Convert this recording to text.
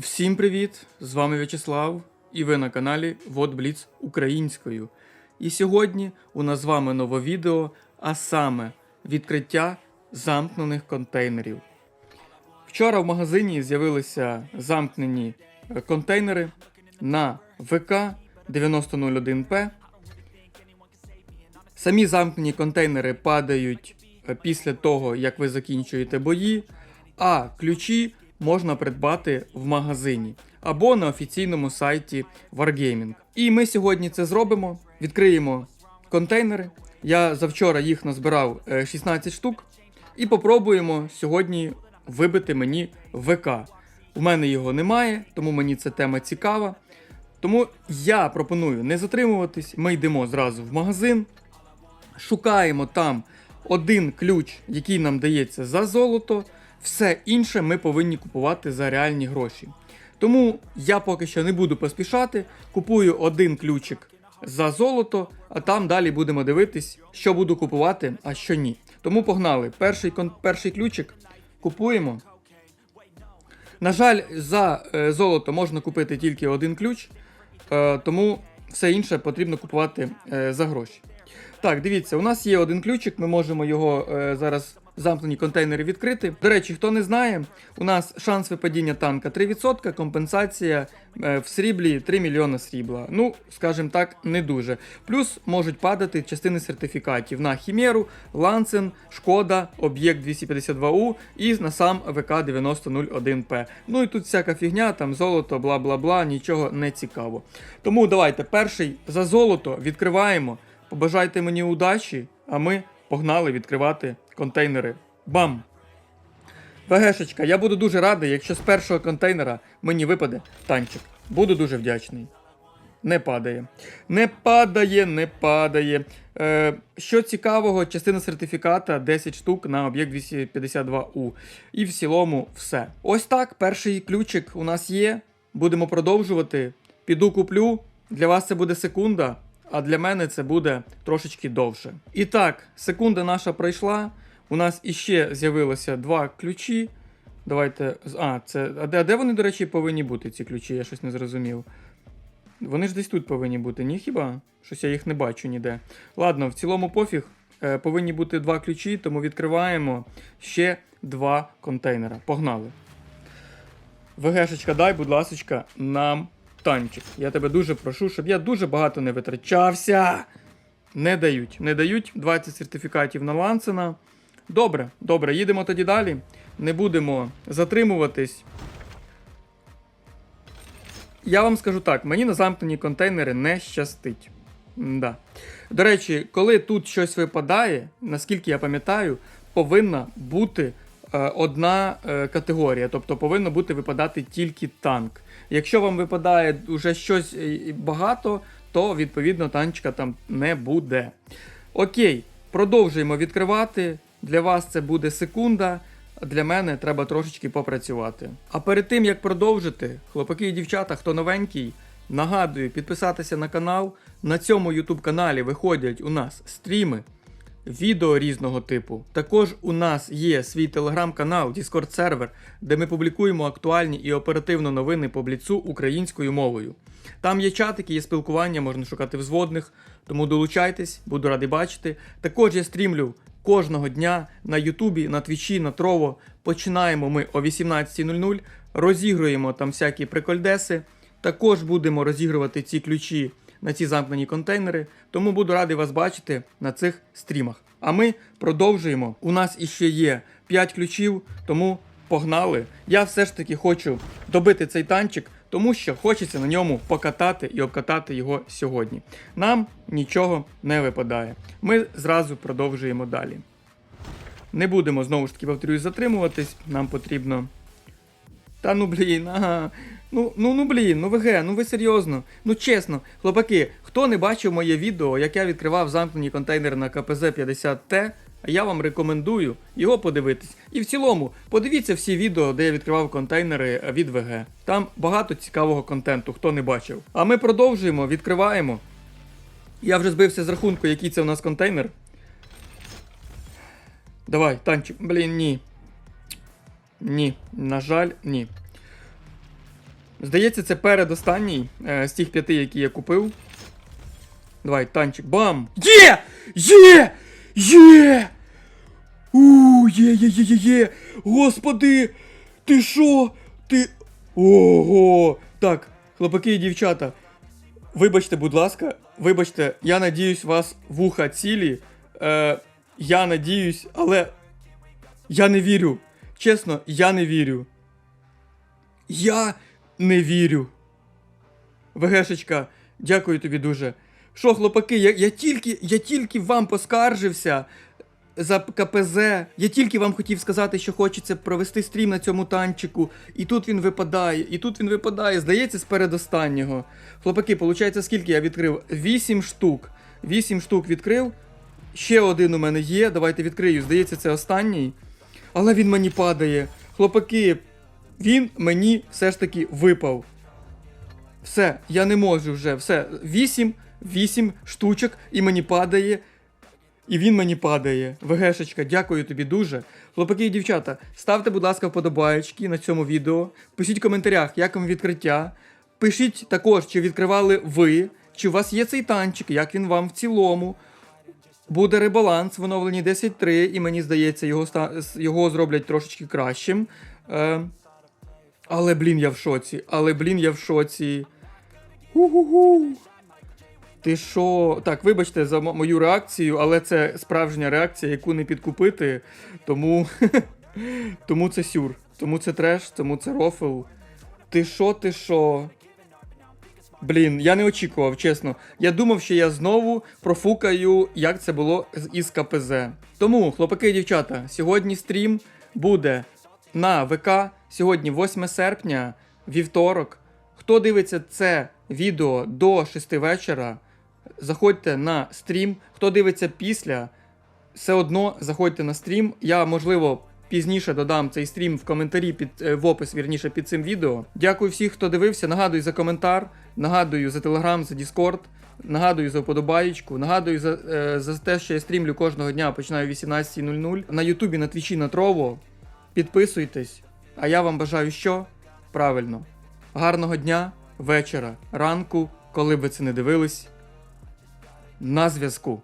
Всім привіт! З вами В'ячеслав, і ви на каналі WhatBlitz українською. І сьогодні у нас з вами нове відео, а саме відкриття замкнених контейнерів. Вчора в магазині з'явилися замкнені е, контейнери на ВК 9001П. Самі замкнені контейнери падають е, після того, як ви закінчуєте бої, а ключі можна придбати в магазині або на офіційному сайті Wargaming. І ми сьогодні це зробимо. Відкриємо контейнери. Я завчора їх назбирав е, 16 штук. І попробуємо сьогодні вибити мені ВК. У мене його немає, тому мені ця тема цікава. Тому я пропоную не затримуватись. Ми йдемо зразу в магазин, шукаємо там один ключ, який нам дається за золото. Все інше ми повинні купувати за реальні гроші. Тому я поки що не буду поспішати, купую один ключик за золото, а там далі будемо дивитись, що буду купувати, а що ні. Тому погнали. Перший, перший ключик купуємо. На жаль, за е, золото можна купити тільки один ключ, е, тому все інше потрібно купувати е, за гроші. Так, дивіться, у нас є один ключик, ми можемо його зараз замкнені контейнери відкрити. До речі, хто не знає, у нас шанс випадіння танка 3%, компенсація е, в сріблі 3 мільйона срібла. Ну, скажімо так, не дуже. Плюс можуть падати частини сертифікатів на Хімеру, Лансен, Шкода, Об'єкт 252У і на сам ВК 9001П. Ну і тут всяка фігня, там золото, бла бла бла, нічого не цікаво. Тому давайте перший за золото відкриваємо. Побажайте мені удачі, а ми погнали відкривати контейнери. Бам! ВГшечка, я буду дуже радий, якщо з першого контейнера мені випаде танчик. Буду дуже вдячний. Не падає. Не падає, не падає. Е, що цікавого, частина сертифіката 10 штук на об'єкт 252У. І в цілому все. Ось так, перший ключик у нас є. Будемо продовжувати. Піду куплю. Для вас це буде секунда, а для мене це буде трошечки довше. І так, секунда наша пройшла. У нас іще з'явилося два ключі. Давайте. А, це. А де, а де вони, до речі, повинні бути, ці ключі? Я щось не зрозумів. Вони ж десь тут повинні бути, ні хіба? Щось я їх не бачу ніде. Ладно, в цілому пофіг. Е, повинні бути два ключі, тому відкриваємо ще два контейнера. Погнали. ВГшечка, дай, будь ласочка, нам танчик. Я тебе дуже прошу, щоб я дуже багато не витрачався. Не дають. Не дають 20 сертифікатів на Лансена. Добре, добре, їдемо тоді далі. Не будемо затримуватись. Я вам скажу так: мені на замкнені контейнери не щастить. Да. До речі, коли тут щось випадає, наскільки я пам'ятаю, повинна бути одна е, категорія, тобто повинно бути випадати тільки танк. Якщо вам випадає вже щось е, багато, то відповідно танчика там не буде. Окей, продовжуємо відкривати. Для вас це буде секунда. Для мене треба трошечки попрацювати. А перед тим як продовжити, хлопаки і дівчата, хто новенький, нагадую підписатися на канал. На цьому YouTube каналі виходять у нас стріми, відео різного типу. Також у нас є свій телеграм-канал, Discord сервер, де ми публікуємо актуальні і оперативно новини по бліцу українською мовою. Там є чатики, є спілкування, можна шукати взводних, тому долучайтесь, буду радий бачити. Також я стрімлю кожного дня на Ютубі, на Твічі, на Трово. Починаємо ми о 18.00, розігруємо там всякі прикольдеси. Також будемо розігрувати ці ключі на ці замкнені контейнери, тому буду радий вас бачити на цих стрімах. А ми продовжуємо. У нас іще є 5 ключів, тому погнали. Я все ж таки хочу добити цей танчик, тому що хочеться на ньому покатати і обкатати його сьогодні. Нам нічого не випадає. Ми зразу продовжуємо далі. Не будемо знову ж таки повторюсь затримуватись, нам потрібно. Та ну блін, ага. Ну, ну, ну блін, ну ВГ, ну ви серйозно. Ну чесно, хлопаки, хто не бачив моє відео, як я відкривав замкнені контейнери на КПЗ 50Т, я вам рекомендую його подивитись. І в цілому, подивіться всі відео, де я відкривав контейнери від ВГ. Там багато цікавого контенту, хто не бачив. А ми продовжуємо, відкриваємо. Я вже збився з рахунку, який це у нас контейнер. Давай, танчик. Блін, ні. Ні. На жаль, ні. Здається, це передостанній е, з тих п'яти, які я купив. Давай, танчик, бам! Є! Є! Є! У, є, є, є, є, є! Господи! Ти що? Ти. Ого! Так, хлопаки і дівчата. Вибачте, будь ласка, вибачте, я надіюсь, вас вуха цілі. Е, я надіюсь, але я не вірю. Чесно, я не вірю. Я не вірю. ВГшечка, дякую тобі дуже. Що, хлопаки, я, я, тільки, я тільки вам поскаржився за КПЗ. Я тільки вам хотів сказати, що хочеться провести стрім на цьому танчику. І тут він випадає, і тут він випадає. Здається, з передостаннього. Хлопаки, виходить, скільки я відкрив? 8 штук. 8 штук відкрив. Ще один у мене є. Давайте відкрию. Здається, це останній. Але він мені падає. Хлопаки, він мені все ж таки випав. Все, я не можу вже. Все. 8, 8 штучок і мені падає. І він мені падає. ВГшечка, дякую тобі дуже. Хлопаки і дівчата, ставте, будь ласка, вподобаєчки на цьому відео. Пишіть в коментарях, як вам відкриття. Пишіть також, чи відкривали ви, чи у вас є цей танчик, як він вам в цілому. Буде ребаланс в оновленні 10.3, і мені здається, його, його зроблять трошечки кращим. Е, але, блін, я в шоці. Але, блін, я в шоці. Ху-ху-ху. Ти що? Так, вибачте за мою реакцію, але це справжня реакція, яку не підкупити. Тому. тому це сюр. Тому це треш, тому це рофл. Ти що, ти що? Блін, я не очікував, чесно. Я думав, що я знову профукаю, як це було із КПЗ. Тому, хлопаки і дівчата, сьогодні стрім буде на ВК. Сьогодні 8 серпня, вівторок. Хто дивиться це відео до 6 вечора, заходьте на стрім. Хто дивиться після, все одно заходьте на стрім. Я, можливо, пізніше додам цей стрім в коментарі під е, в опис, вірніше, під цим відео. Дякую всім, хто дивився. Нагадую за коментар, нагадую за телеграм, за Діскорд, нагадую за вподобаєчку, нагадую за, е, за те, що я стрімлю кожного дня, починаю о 18.00 на Ютубі, на Твічі, на Трово. Підписуйтесь. А я вам бажаю що? Правильно. Гарного дня, вечора, ранку, коли б ви це не дивились. На зв'язку.